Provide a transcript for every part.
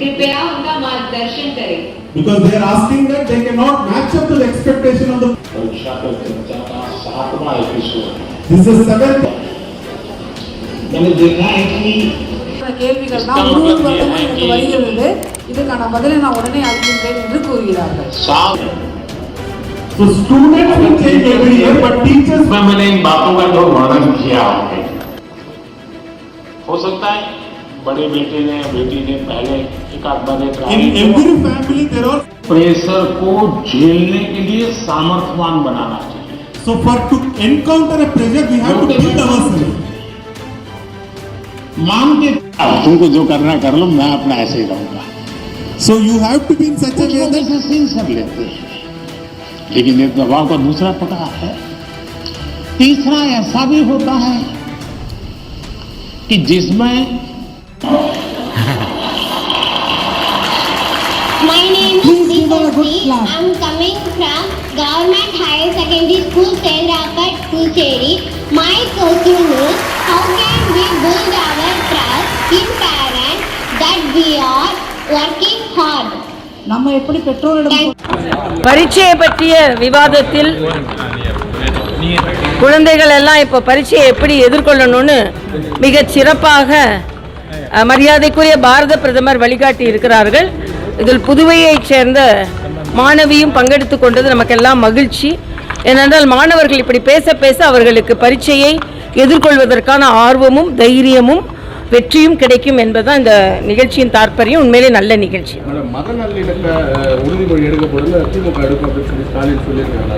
क्या उनका मार्गदर्शन करें Because they are asking that they cannot match up to the expectation of the. परीक्षा पे चर्चा का सातवां एपिसोड This is seventh. मैंने देखा है कि கேள்விகள் தான் இருபது வருடங்கள் எனக்கு வருகிறது இதுக்கான பதிலை நான் உடனே அளிக்கின்றேன் என்று கூறுகிறார்கள் सात So students will change every year, but teachers. में मैंने इन बातों का जो वर्णन किया है हो सकता है बड़े बेटे ने बेटी ने पहले एक आध महीने प्रेशर को झेलने के लिए सामर्थ्यवान बनाना चाहिए। So for to encounter a pressure we have to build मान के हाँ, तुमको जो करना कर लो मैं अपना ऐसे ही रहूँगा। So you have to be in such a way that scene सब लेते हैं। लेकिन ये दबाव का दूसरा पटा है। तीसरा ऐसा भी होता है कि जिसमें My name is Please Deepati. clap. I'm coming from Government Higher Secondary School, Selrapat, Pucheri. My question is, how can we build our trust in parents that we are working hard? நம்ம எப்படி பெற்றோரிடம் பரீட்சையை பற்றிய விவாதத்தில் குழந்தைகள் எல்லாம் இப்போ பரீட்சையை எப்படி எதிர்கொள்ளணும்னு மிகச் சிறப்பாக மரியாதைக்குரிய பாரத பிரதமர் வழிகாட்டி இருக்கிறார்கள். இதில் புதுவையைச் சேர்ந்த மாணவியும் பங்கெடுத்து கொண்டது நமக்கெல்லாம் மகிழ்ச்சி. ஏனென்றால் மாணவர்கள் இப்படி பேச பேச அவர்களுக்கு பரீட்சையை எதிர்கொள்வதற்கான ஆர்வமும் தைரியமும் வெற்றியும் கிடைக்கும் என்பதுதான் இந்த நிகழ்ச்சியின் தாற்பயம். உண்மையிலே நல்ல நிகழ்ச்சி. உறுதிமொழி எடுக்கப்படும் திமுக எடுக்கும் அப்படின்னு சொல்லி ஸ்டாலின் சொல்லியிருக்காங்க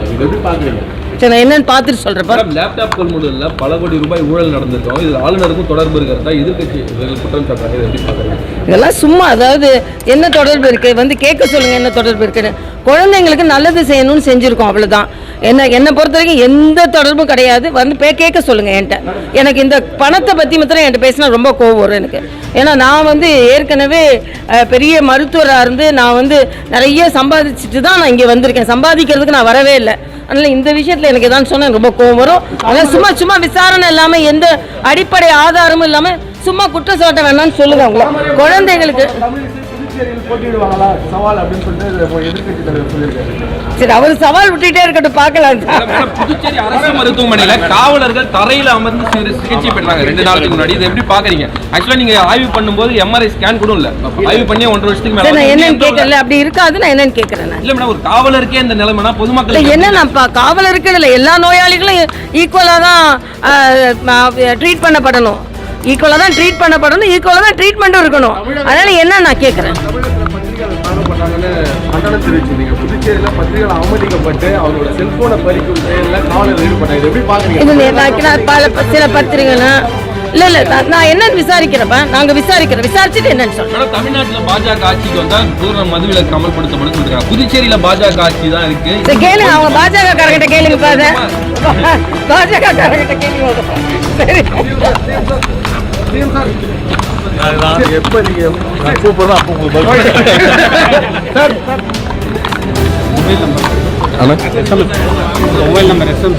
சரி நான் என்னன்னு பார்த்துட்டு சொல்கிறேன் மேடம் லேப்டாப் கொள்முதலில் பல கோடி ரூபாய் ஊழல் நடந்திருக்கோம் இது ஆளுநருக்கும் தொடர்பு இருக்கிறதா? எதிர்க்கட்சி இவர்கள் குற்றம் சாட்டுறாங்க இதை எப்படி பார்க்குறீங்க. இதெல்லாம் சும்மா அதாவது என்ன தொடர்பு இருக்குது வந்து கேட்க சொல்லுங்க என்ன தொடர்பு இருக்குன்னு. குழந்தைங்களுக்கு நல்லது செய்யணும்னு செஞ்சுருக்கோம் அவ்வளோதான் என்ன என்னை பொறுத்த வரைக்கும் எந்த தொடர்பும் கிடையாது. வந்து பே கேட்க சொல்லுங்கள் என்கிட்ட. எனக்கு இந்த பணத்தை பற்றி மாத்திரம் என்கிட்ட பேசினா ரொம்ப கோவம் வரும் எனக்கு. ஏன்னா நான் வந்து ஏற்கனவே பெரிய மருத்துவராக இருந்து நான் வந்து நிறைய சம்பாதிச்சுட்டு தான் நான் இங்கே வந்திருக்கேன். சம்பாதிக்கிறதுக்கு நான் வரவே இல்லை. அதனால் இந்த விஷயத்தில் எனக்கு எதாவது சொன்னால் ரொம்ப கோவம் வரும். அதனால் சும்மா சும்மா விசாரணை இல்லாமல் எந்த அடிப்படை ஆதாரமும் இல்லாமல் சும்மா குற்றச்சாட்டை வேணாம்னு சொல்லுங்க அவங்கள குழந்தைங்களுக்கு புதுச்சேரியில் போட்டியிடுவாங்களா? சவால் அப்படின்னு சொல்லிட்டு எதிர்கட்சி தலைவர் சொல்லியிருக்காரு. சரி அவர் சவால் விட்டுட்டே இருக்கட்டும் பார்க்கலாம். புதுச்சேரி அரசு மருத்துவமனையில காவலர்கள் தரையில அமர்ந்து சிகிச்சை பெற்றாங்க. ரெண்டு நாளுக்கு முன்னாடி. இதை எப்படி பாக்குறீங்க? ஆக்சுவலா நீங்க ஆய்வு பண்ணும்போது எம்ஆர்ஐ ஸ்கேன் கூட இல்ல. ஆய்வு பண்ணி ஒன்றரை வருஷத்துக்கு மேல என்னன்னு கேட்கல அப்படி இருக்காது நான் என்னன்னு கேட்கறேன் இல்ல மேடம் ஒரு காவலருக்கே இந்த நிலைமைனா பொதுமக்கள் என்ன நான் காவலருக்கு இல்லை எல்லா நோயாளிகளும் ஈக்குவலாக தான் ட்ரீட் பண்ணப்படணும். ஈக்குவலாக தான் ட்ரீட் பண்ணப்படணும் ஈக்குவலாக தான் ட்ரீட்மெண்ட்டும் இருக்கணும். அதனால என்ன நான் கேட்குறேன் சில பத்திரிகைனா இல்லை இல்லை நான் என்னன்னு விசாரிக்கிறப்ப நாங்கள் விசாரிக்கிறோம். விசாரிச்சுட்டு என்னன்னு சொல்றேன். மேடம் தமிழ்நாட்டுல பாஜக ஆட்சிக்கு வந்தா பூர்ண மதுவிலக்கு அமல்படுத்தப்படும் சொல்லிருக்காங்க புதுச்சேரியில பாஜக ஆட்சி தான் இருக்கு. சரி கேளுங்க அவங்க பாஜக காரங்கிட்ட கேளுங்க பாரு பாஜக காரங்கிட்ட கேளுங்க சரி சிஎம் சார் எப்போ நீங்க கூப்பிடுறோம் அப்போ உங்களுக்கு sir mobile number mobile number SM